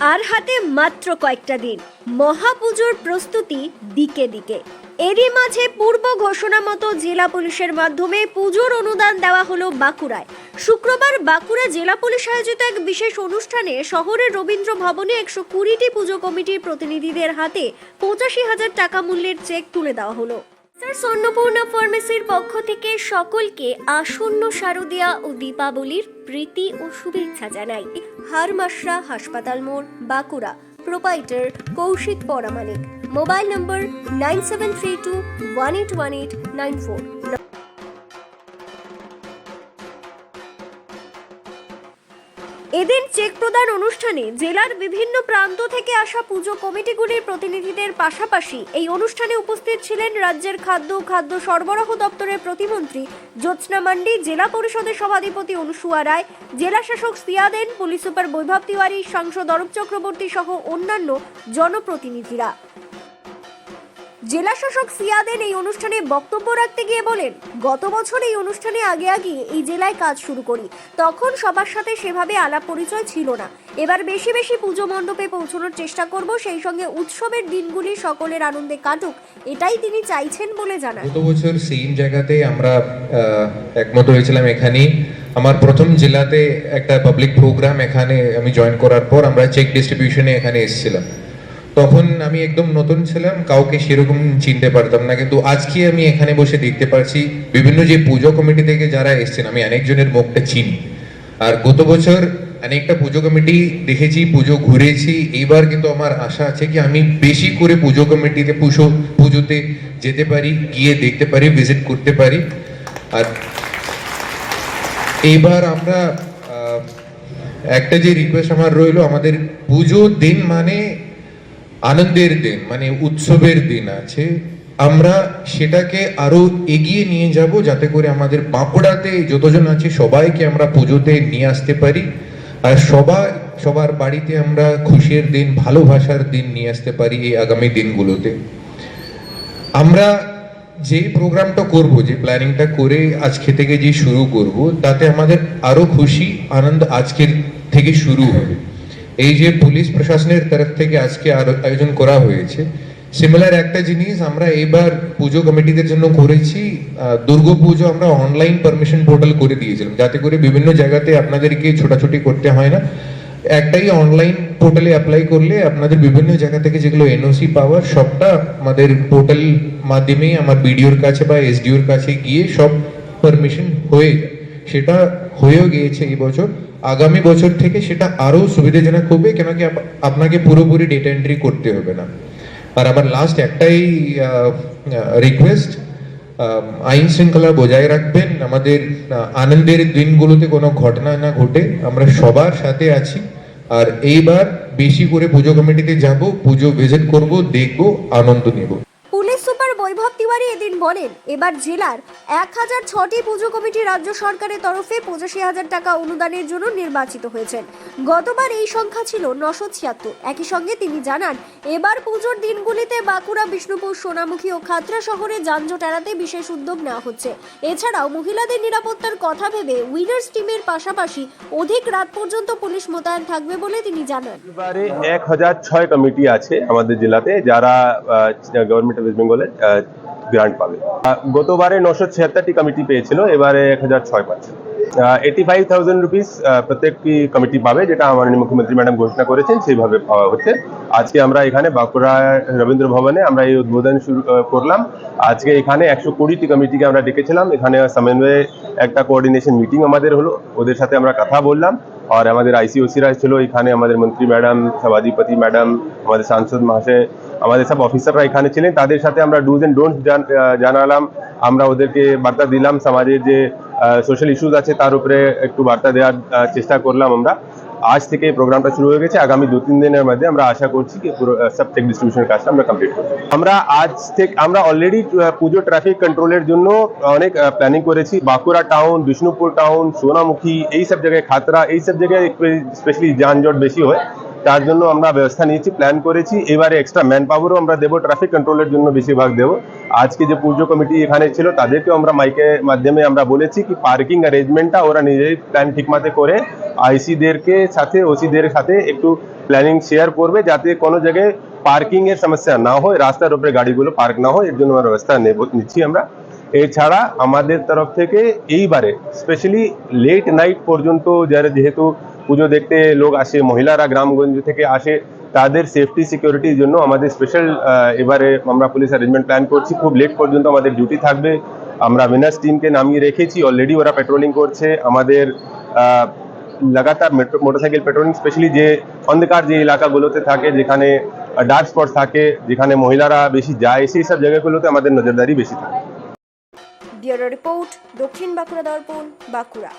আর হাতে মাত্র কয়েকটা দিন। মহাপুজোর প্রস্তুতি দিকে দিকে। এরই মাঝে পূর্ব ঘোষণা মতো জেলা পুলিশের মাধ্যমে পুজোর অনুদান দেওয়া হলো বাঁকুড়ায়। শুক্রবার বাঁকুড়া জেলা পুলিশ আয়োজিত এক বিশেষ অনুষ্ঠানে শহরের রবীন্দ্র ভবনে একশো কুড়িটি পুজো কমিটির প্রতিনিধিদের হাতে পঁচাশি হাজার টাকা মূল্যের চেক তুলে দেওয়া হলো। স্বর্ণপূর্ণা ফার্মেসির পক্ষ থেকে সকলকে আসন্ন শারদিয়া ও দীপাবলির প্রীতি ও শুভেচ্ছা জানাই। হারমাশরা হাসপাতাল মোড়, Bankura. Proprietor Kaushik Paramanik. Mobile number nine seven three two one eight one eight nine four. এদিন চেক প্রদান অনুষ্ঠানে জেলার বিভিন্ন প্রান্ত থেকে আসা পুজো কমিটিগুলির প্রতিনিধিদের পাশাপাশি এই অনুষ্ঠানে উপস্থিত ছিলেন রাজ্যের খাদ্য খাদ্য সরবরাহ দপ্তরের প্রতিমন্ত্রী জ্যোৎস্না মান্ডি, জেলা পরিষদের সভাধিপতি অনুসুয়া রায়, জেলা শাসক সিয়াদেন পুলিশ সুপার বৈভব তিওয়ারি, সাংসদ অরূপ চক্রবর্তী সহ অন্যান্য জনপ্রতিনিধিরা। জেলা শাসক সিয়াদেন এই অনুষ্ঠানে বক্তব্য রাখতে গিয়ে বলেন, গত বছর এই অনুষ্ঠানে আগে আগে এই জেলায় কাজ শুরু করি। তখন সবার সাথে সেভাবে আলাপ পরিচয় ছিল না। এবার বেশি বেশি পুজো মণ্ডপে পৌঁছানোর চেষ্টা করব, সেই সঙ্গে উৎসবের দিনগুলি সকলের আনন্দে কাটুক, এটাই তিনি চাইছেন বলে জানান। গত বছর সেম জায়গাতে আমরা একমত হয়েছিলাম এখানেই। আমার প্রথম জেলাতে একটা পাবলিক প্রোগ্রাম এখানে আমি জয়েন করার পর আমরা চেক ডিস্ট্রিবিউশনে এখানে এসেছিলাম। তখন আমি একদম নতুন ছিলাম, কাউকে সেরকম চিনতে পারতাম না। কিন্তু আজকে আমি এখানে বসে দেখতে পারছি, বিভিন্ন যে পুজো কমিটি থেকে যারা এসেছেন, আমি অনেকজনের মুখটা চিনি। আর গত বছর অনেকটা পুজো কমিটি দেখেছি, পুজো ঘুরেছি। এইবার কিন্তু আমার আশা আছে কি, আমি বেশি করে পুজো কমিটিতে পুজো পুজোতে যেতে পারি, গিয়ে দেখতে পারি ভিজিট করতে পারি। আর এইবার আমরা একটা যে রিকোয়েস্ট আমার রইল, আমাদের পুজো দিন মানে আনন্দের দিন মানে উৎসবের দিন আছে, আমরা সেটাকে আরও এগিয়ে নিয়ে যাব যাতে করে আমাদের বাঁকুড়াতে যতজন আছে সবাইকে আমরা পুজোতে নিয়ে আসতে পারি। আর সবাই সবার বাড়িতে আমরা খুশির দিন, ভালোবাসার দিন নিয়ে আসতে পারি এই আগামী দিনগুলোতে। আমরা যে প্রোগ্রামটা করব, যে প্ল্যানিংটা করে আজকে থেকে যে শুরু করব, তাতে আমাদের আরও খুশি, আনন্দ আজকের থেকে শুরু হবে। এই যে পুলিশ প্রশাসনের তরফ থেকে আজকে আয়োজন করা হয়েছে সিমিলার একটা জিনিস আমরা এবার পুজো কমিটিদের জন্য করেছি দুর্গা পুজো আমরা অনলাইন পারমিশন পোর্টাল করে দিয়েছিলাম, যাতে করে বিভিন্ন জায়গাতে আপনাদেরকে ছোটাছুটি করতে হয় না। একটাই অনলাইন পোর্টালে অ্যাপ্লাই করলে আপনাদের বিভিন্ন জায়গা থেকে যেগুলো এনওসি পাওয়ার সবটা আমাদের পোর্টাল মাধ্যমেই, আমার বিডিওর কাছে বা এসডিওর কাছে গিয়ে সব পারমিশন হয়ে সেটা হয়েও গিয়েছে এই বছর। আগামী বছর থেকে সেটা আরও সুবিধাজনক হবে কেন কি আপ- আপনাকে পুরোপুরি ডেটা এন্ট্রি করতে হবে না। আর আমার লাস্ট একটাই রিকোয়েস্ট আইন শৃঙ্খলা বজায় রাখবেন। আমাদের আনন্দের দিনগুলোতে কোনো ঘটনা না ঘটে, আমরা সবার সাথে আছি। আর এইবার বেশি করে পুজো কমিটিতে যাব, পুজো ভিজিট করব, দেখব, আনন্দ নেব পুলিশ সুপার বৈভব তিওয়ারি এদিন বলেন, এবার জেলার এক হাজার ছটি পুজো কমিটি রাজ্য সরকারের তরফে পঁচাশি হাজার টাকা অনুদানের জন্য নির্বাচিত হয়েছেন। গতবার এই সংখ্যা ছিল নশো ছিয়াত্তর। একই সঙ্গে তিনি জানান, এবার পুজোর দিনগুলিতে বাঁকুড়া, বিষ্ণুপুর, সোনামুখী ও খাতড়া শহরে যানজট এড়াতে বিশেষ উদ্যোগ নেওয়া হচ্ছে। এছাড়াও মহিলাদের নিরাপত্তার কথা ভেবে উইনার্স টিমের পাশাপাশি অধিক রাত পর্যন্ত পুলিশ মোতায়েন থাকবে বলে তিনি জানান। এবারে এক হাজার ছয় কমিটি আছে আমাদের জেলাতে, যারা গভর্নমেন্ট অফ ওয়েস্ট বেঙ্গলের গ্রান্ট পাবে। গতবারে নশো ছিয়াত্তরটি কমিটি পেয়েছিল, এবারে এক হাজার ছয় পাচ্ছে। এইটি ফাইভ থাউজেন্ড রুপিস প্রত্যেকটি কমিটি পাবে, যেটা মাননীয় মুখ্যমন্ত্রী ম্যাডাম ঘোষণা করেছেন, সেইভাবে পাওয়া হচ্ছে। আজকে আমরা এখানে বাঁকুড়া রবীন্দ্র ভবনে আমরা এই উদ্বোধন শুরু করলাম। আজকে এখানে একশো কুড়িটি কমিটিকে আমরা ডেকেছিলাম। এখানে সমন্বয়ে একটা কোঅর্ডিনেশন মিটিং আমাদের হলো, ওদের সাথে আমরা কথা বললাম। আর আমাদের আইসিওসিরা ছিল এখানে আমাদের মন্ত্রী ম্যাডাম, সভাধিপতি ম্যাডাম, আমাদের সাংসদ মহাশয় আমাদের সব অফিসাররা এখানে ছিলেন। তাদের সাথে আমরা ডুজ এন্ড ডোন্ট জানালাম। আমরা ওদেরকে বার্তা দিলাম। সমাজের যে সোশ্যাল ইস্যুজ আছে, তার উপরে একটু বার্তা দেওয়ার চেষ্টা করলাম আমরা। আজ থেকে প্রোগ্রামটা শুরু হয়ে গেছে। আগামী দু তিন দিনের মধ্যে আমরা আশা করছি কি পুরো সব টেক ডিস্ট্রিবিউশনের কাজটা আমরা কমপ্লিট করব। আমরা আজ থেকে, আমরা অলরেডি পুজো ট্রাফিক কন্ট্রোলের জন্য অনেক প্ল্যানিং করেছি। বাঁকুড়া টাউন বিষ্ণুপুর টাউন সোনামুখী, এই সব জায়গায় খাতরা, এই সব জায়গায় স্পেশালি যানজট বেশি হয়। তার জন্য আমরা ব্যবস্থা নিয়েছি প্ল্যান করেছি। এবারে এক্সট্রা ম্যান পাওয়ারও আমরা দেবো ট্রাফিক কন্ট্রোলের জন্য বেশিরভাগ দেবো। আজকে যে পুজো কমিটি এখানে ছিল, তাদেরকেও আমরা মাইকের মাধ্যমে আমরা বলেছি কি পার্কিং অ্যারেঞ্জমেন্টটা ওরা নিজেই প্ল্যান ঠিকমতে করে আইসিদেরকে সাথে ওসিদের সাথে একটু প্ল্যানিং শেয়ার করবে, যাতে কোনো জায়গায় পার্কিং এর সমস্যা না হয়, রাস্তার উপরে গাড়িগুলো পার্ক না হয়, এর জন্য আমরা ব্যবস্থা নেব- নিচ্ছি আমরা। এছাড়া আমাদের তরফ থেকে এইবারে স্পেশালি লেট নাইট পর্যন্ত যারা যেহেতু পুজো দেখতে লোক আসে, মহিলারা গ্রামগঞ্জ থেকে আসে, তাদের সেফটি সিকিউরিটির জন্য আমাদের স্পেশাল এবারে আমরা পুলিশ অ্যারেঞ্জমেন্ট প্ল্যান করছি। খুব লেট পর্যন্ত আমাদের ডিউটি থাকবে। আমরা উইনার্স টিমকে নামিয়ে রেখেছি। অলরেডি ওরা পেট্রোলিং করছে। আমাদের লাগাতার মোটরসাইকেল পেট্রোলিং স্পেশালি যে অন্ধকার যে এলাকাগুলোতে থাকে, যেখানে ডার্ক স্পট থাকে, যেখানে মহিলারা বেশি যায়, সেই সব জায়গাগুলোতে আমাদের নজরদারি বেশি থাকে। রিপোর্ট দক্ষিণ বাঁকুড়া দর্পণ, বাঁকুড়া।